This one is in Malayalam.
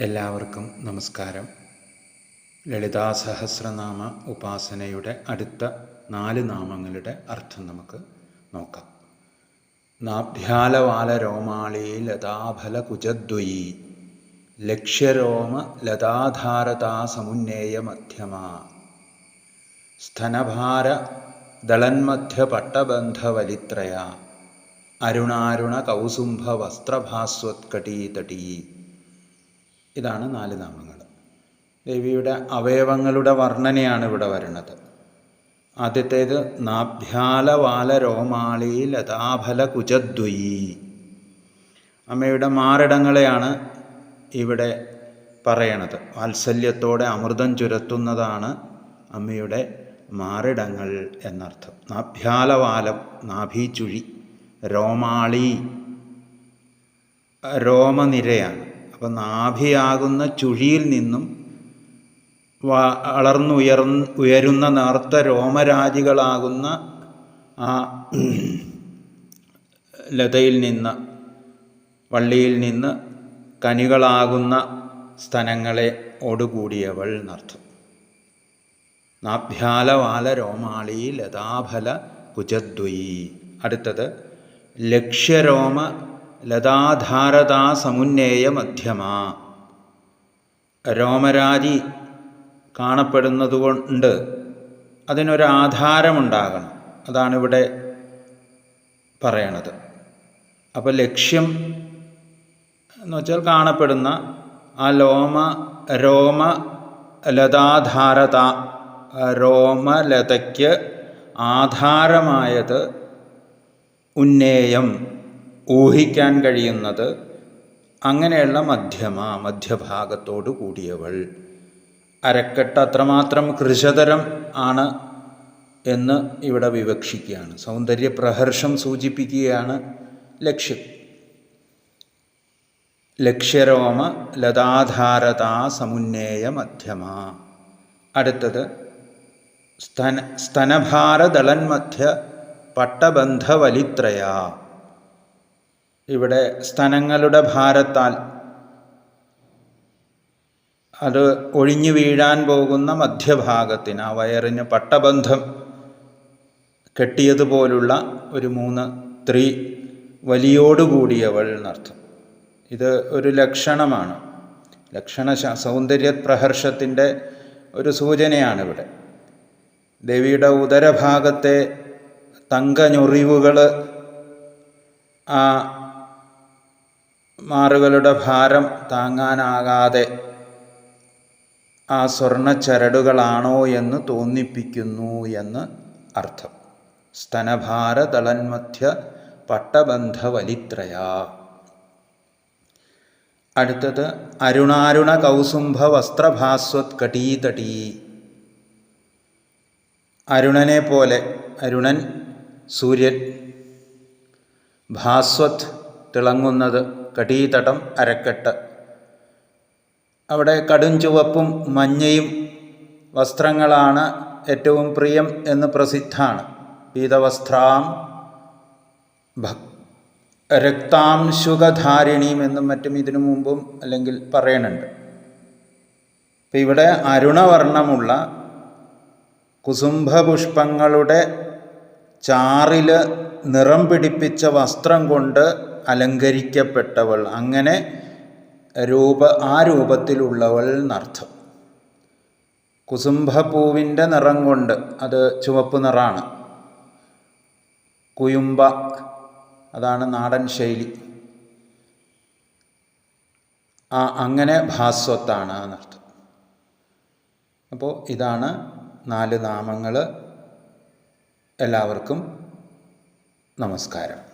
എല്ലാവർക്കും നമസ്കാരം. ലളിതാ സഹസ്രനാമ ഉപാസനയുടെ അടുത്ത നാല് നാമങ്ങളുടെ അർത്ഥം നമുക്ക് നോക്കാം. നാഭ്യാലവാല രോമാളി ലതാഫല കുജദ്വയി ലക്ഷ്യരോമ ലതാധാരതാ സമുന്നേയ മധ്യമ സ്തനഭാര ദളന്മധ്യ പട്ടബന്ധവലിത്രയ അരുണാരുണ കൗസുംഭ വസ്ത്രഭാസ്വത്കടീതടീ ഇതാണ് നാല് നാമങ്ങൾ. ദേവിയുടെ അവയവങ്ങളുടെ വർണനയാണ് ഇവിടെ വരുന്നത്. ആദ്യത്തേത് നാഭ്യാലവാല രോമാളി ലതാഫല കുജദ്വയി അമ്മയുടെ മാറിടങ്ങളെയാണ് ഇവിടെ പറയണത്. വാത്സല്യത്തോടെ അമൃതം ചുരത്തുന്നതാണ് അമ്മയുടെ മാറിടങ്ങൾ എന്നർത്ഥം. നാഭ്യാലവാലം നാഭീചുഴി രോമാളി രോമനിരയാണ്. അപ്പം നാഭിയാകുന്ന ചുഴിയിൽ നിന്നും വളർന്നുയർ ഉയരുന്ന നേർത്ത രോമരാജികളാകുന്ന ആ ലതയിൽ നിന്ന് വള്ളിയിൽ നിന്ന് കനികളാകുന്ന സ്ഥലങ്ങളെ ഓടുകൂടിയവൾ എന്നർത്ഥം. നാഭ്യാലവാല രോമാളി ലതാഫല കുജദ്വയി. അടുത്തത് ലക്ഷ്യരോമ ലതാധാരതാ സമുന്നേയ മധ്യമ രോമരാജി കാണപ്പെടുന്നതുകൊണ്ട് അതിനൊരാധാരമുണ്ടാകണം. അതാണിവിടെ പറയണത്. അപ്പോൾ ലക്ഷ്യം എന്ന് വെച്ചാൽ കാണപ്പെടുന്ന ആ ലോമ രോമ ലതാധാരത രോമലതയ്ക്ക് ആധാരമായത് ഉന്നേയം. ഊഹിക്കാൻ കഴിയുന്നത് അങ്ങനെയുള്ള മധ്യമ മധ്യഭാഗത്തോടു കൂടിയവൾ. അരക്കെട്ട് അത്രമാത്രം കൃശതരം ആണ് എന്ന് ഇവിടെ വിവക്ഷിക്കുകയാണ്. സൗന്ദര്യപ്രഹർഷം സൂചിപ്പിക്കുകയാണ് ലക്ഷ്യം. ലക്ഷ്യരോമ ലതാധാരതാ സമുന്നേയ മധ്യമ. അടുത്തത് സ്തന സ്തനഭാരദളന്മധ്യ പട്ടബന്ധവലിത്രയ. ഇവിടെ സ്തനങ്ങളുടെ ഭാരത്താൽ അത് ഒഴിഞ്ഞു വീഴാൻ പോകുന്ന മധ്യഭാഗത്തിന് ആ വയറിന് പട്ടബന്ധം കെട്ടിയതുപോലുള്ള ഒരു മൂന്ന് ത്രീ വലിയോടുകൂടിയവൾ എന്നർത്ഥം. ഇത് ഒരു ലക്ഷണമാണ്. ലക്ഷണ സൗന്ദര്യ പ്രഹർഷത്തിന്റെ ഒരു സൂചനയാണ് ഇവിടെ ദേവിയുടെ ഉദരഭാഗത്തെ തങ്കഞ്ഞൊറിവുകൾ ആ മാറുകളുടെ ഭാരം താങ്ങാനാകാതെ ആ സ്വർണ ചരടുകളാണോ എന്ന് തോന്നിപ്പിക്കുന്നു എന്ന് അർത്ഥം. സ്തനഭാര തളന്മധ്യ പട്ടബന്ധവലിത്രയ. അടുത്തത് അരുണാരുണ കൗസുംഭ വസ്ത്രഭാസ്വത് കടീതടീ അരുണനെ പോലെ അരുണൻ സൂര്യൻ ഭാസ്വത് തിളങ്ങുന്നത് കടീതടം അരക്കെട്ട്. അവിടെ കടും ചുവപ്പും മഞ്ഞയും വസ്ത്രങ്ങളാണ് ഏറ്റവും പ്രിയം എന്ന് പ്രസിദ്ധാണ്. പീതവസ്ത്രാം രക്താംശുഖധാരിണിയും എന്നും മറ്റും ഇതിനു മുമ്പും അല്ലെങ്കിൽ പറയുന്നുണ്ട് അപ്പം ഇവിടെ അരുണവർണമുള്ള കുസുംഭപുഷ്പങ്ങളുടെ ചാറിൽ നിറം പിടിപ്പിച്ച വസ്ത്രം കൊണ്ട് അലങ്കരിക്കപ്പെട്ടവൾ. അങ്ങനെ രൂപ ആ രൂപത്തിലുള്ളവൾ എന്നർത്ഥം. കുസുംഭപ്പൂവിന്റെ നിറം കൊണ്ട് അത് ചുവപ്പ് നിറാണ്. കുയുമ്പ അതാണ് നാടൻ ശൈലി. ആ അങ്ങനെ ഭാസ്വത്താണ് എന്നർത്ഥം. അപ്പോൾ ഇതാണ് നാല് നാമങ്ങൾ. എല്ലാവർക്കും നമസ്കാരം.